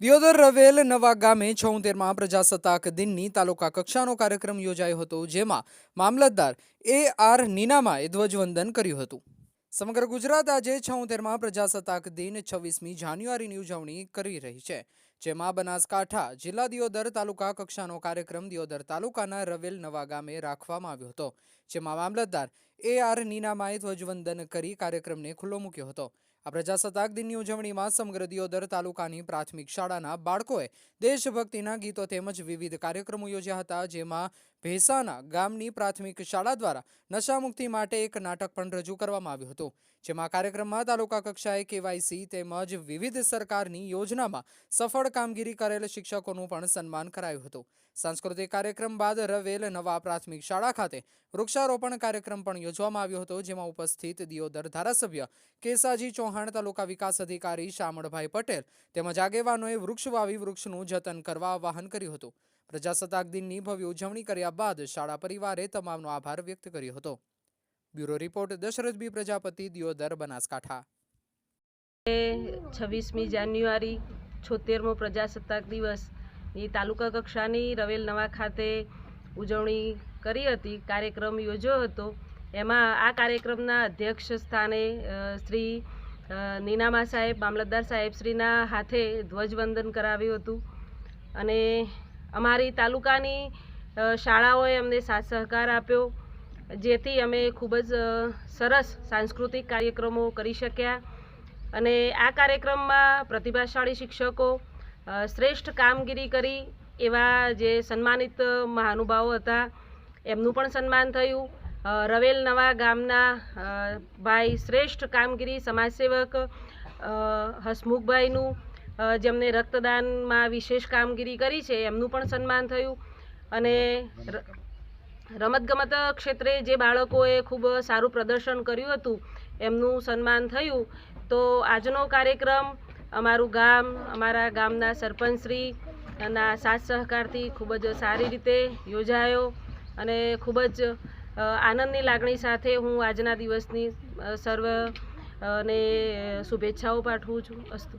દિયોદર રવેલ નવા ગામે છોતેરમાં પ્રજાસત્તાક દિનની તાલુકા કક્ષાનો કાર્યક્રમ યોજાયો હતો, જેમાં મામલતદાર એ આર નીનામાએ ધ્વજવંદન કર્યું હતું. સમગ્ર ગુજરાત આજે છોતેરમાં પ્રજાસત્તાક દિન છવ્વીસમી જાન્યુઆરીની ઉજવણી કરી રહી છે, જેમાં બનાસકાંઠા જિલ્લા દિયોદર તાલુકા કક્ષાનો કાર્યક્રમ દિયોદર તાલુકાના રવેલ નવા ગામે રાખવામાં આવ્યો હતો, જેમાં મામલતદાર એ આર નીનામાએ ધ્વજવંદન કરી કાર્યક્રમને ખુલ્લો મૂક્યો હતો. આ પ્રજાસત્તાક દિનની ઉજવણીમાં સમગ્ર દિયોદર તાલુકાની પ્રાથમિક શાળાના બાળકોએ દેશભક્તિના ગીતો તેમજ વિવિધ કાર્યક્રમો યોજ્યા હતા, જેમાં ભેસાના ગામની પ્રાથમિક શાળા દ્વારા નશામુક્તિ માટે એક નાટક પણ રજૂ કરવામાં આવ્યું હતું, જેમાં કાર્યક્રમમાં તાલુકા કક્ષાએ કેવાયસી તેમજ વિવિધ સરકારની યોજનામાં સફળ કામગીરી કરેલ શિક્ષકોનું પણ સન્માન કરાયું હતું. સાંસ્કૃતિક કાર્યક્રમ બાદ રવેલ નવા પ્રાથમિક શાળા ખાતે વૃક્ષારોપણ કાર્યક્રમ પણ યોજવામાં આવ્યો હતો, જેમાં ઉપસ્થિત દિયોદર ધારાસભ્ય કેસાજી ચૌહાણ, તાલુકા વિકાસ અધિકારી શામળભાઈ પટેલ તેમજ આગેવાનોએ વૃક્ષ વાવી વૃક્ષનું જતન કરવા આહવાન કર્યું હતું. પ્રજાસત્તાક દિનની ભવ્ય ઉજવણી કર્યા બાદ શાળા પરિવારે તમામનો આભાર વ્યક્ત કર્યો હતો. Bureau report Dashrath B Prajapati, Deodar, Banaskantha. છવ્વીસમી જાન્યુઆરી છોતેરમો પ્રજાસત્તાક દિવસ. ની તાલુકા કક્ષાની રવેલ નવા ખાતે ઉજવણી કરી હતી, કાર્યક્રમ યોજ્યો હતો. એમાં આ કાર્યક્રમના અધ્યક્ષ સ્થાને શ્રી નીનામા સાહેબ, મામલતદાર સાહેબશ્રીના હાથે ધ્વજવંદન કરાવ્યું હતું. અને અમારી તાલુકાની શાળાઓએ અમને સાથ સહકાર આપ્યો, જેથી અમે ખૂબ જ સરસ સાંસ્કૃતિક કાર્યક્રમો કરી શક્યા. અને આ કાર્યક્રમમાં પ્રતિભાશાળી શિક્ષકો શ્રેષ્ઠ કામગીરી કરી એવા જે સન્માનિત મહાનુભાવો હતા, એમનું પણ સન્માન થયું. રવેલ નવા ગામના ભાઈ શ્રેષ્ઠ કામગીરી સમાજસેવક હસમુખભાઈનું જેમને રક્તદાનમાં વિશેષ કામગીરી કરી છે, એમનું પણ સન્માન થયું. અને રમતગમત ક્ષેત્રે જે બાળકોએ ખૂબ સારું પ્રદર્શન કર્યું હતું, એમનું સન્માન થયું. તો આજનો કાર્યક્રમ અમારું ગામ, અમારા ગામના સરપંચશ્રી ના સાથ સહકારથી ખૂબ જ સારી રીતે યોજાયો અને ખૂબ જ આનંદની લાગણી સાથે હું આજના દિવસની સર્વ ને શુભેચ્છાઓ પાઠવું છું. અસ્તુ